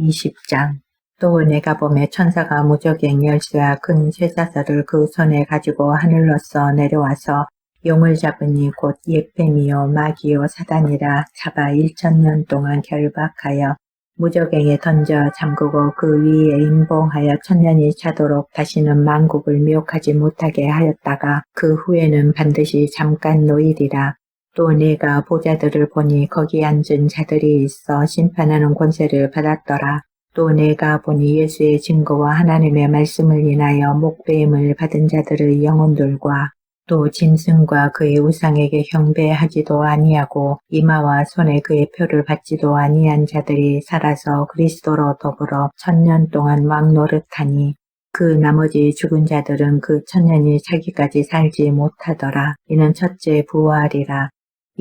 20장. 또 내가 보매 천사가 무적행 열쇠와 큰 쇠사슬을 그 손에 가지고 하늘로서 내려와서 용을 잡으니 곧 옛뱀이요 마귀요 사단이라 잡아 일천년 동안 결박하여 무적행에 던져 잠그고 그 위에 임봉하여 천년이 차도록 다시는 만국을 미혹하지 못하게 하였다가 그 후에는 반드시 잠깐 노일이라 또 내가 보자들을 보니 거기 앉은 자들이 있어 심판하는 권세를 받았더라. 또 내가 보니 예수의 증거와 하나님의 말씀을 인하여 목배임을 받은 자들의 영혼들과 또 짐승과 그의 우상에게 경배하지도 아니하고 이마와 손에 그의 표를 받지도 아니한 자들이 살아서 그리스도로 더불어 천년 동안 왕 노릇하니 그 나머지 죽은 자들은 그 천년이 자기까지 살지 못하더라. 이는 첫째 부활이라.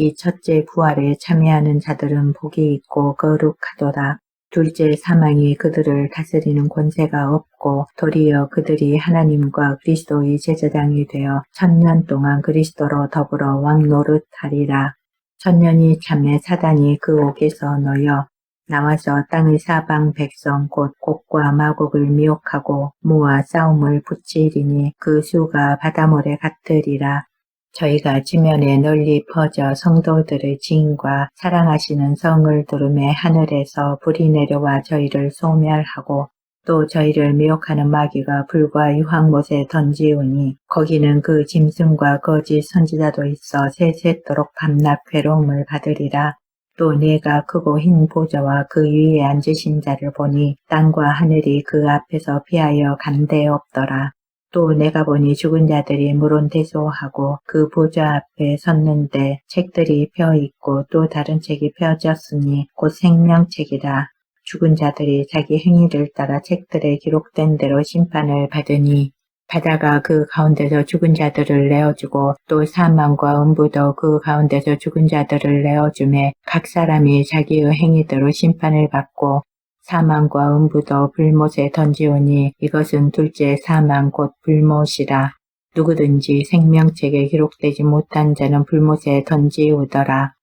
이 첫째 부활에 참여하는 자들은 복이 있고 거룩하도다. 둘째 사망이 그들을 다스리는 권세가 없고 도리어 그들이 하나님과 그리스도의 제사장이 되어 천년 동안 그리스도로 더불어 왕 노릇하리라. 천년이 참에 사단이 그 옥에서 놓여 나와서 땅의 사방 백성 곧 곡과 마곡을 미혹하고 모아 싸움을 붙이리니 그 수가 바다모래 같으리라. 저희가 지면에 널리 퍼져 성도들의 지인과 사랑하시는 성을 두름에 하늘에서 불이 내려와 저희를 소멸하고 또 저희를 미혹하는 마귀가 불과 유황못에 던지우니 거기는 그 짐승과 거짓 선지자도 있어 세세토록 밤낮 괴로움을 받으리라. 또 내가 크고 흰 보좌와 그 위에 앉으신 자를 보니 땅과 하늘이 그 앞에서 피하여 간데 없더라. 또 내가 보니 죽은 자들이 물론대소하고 그 보좌 앞에 섰는데 책들이 펴 있고 또 다른 책이 펴졌으니 곧 생명책이라. 죽은 자들이 자기 행위를 따라 책들에 기록된 대로 심판을 받으니 바다가 그 가운데서 죽은 자들을 내어주고 또 사망과 음부도 그 가운데서 죽은 자들을 내어주매 각 사람이 자기의 행위대로 심판을 받고 사망과 음부도 불못에 던지오니 이것은 둘째 사망 곧 불못이라. 누구든지 생명책에 기록되지 못한 자는 불못에 던지우더라.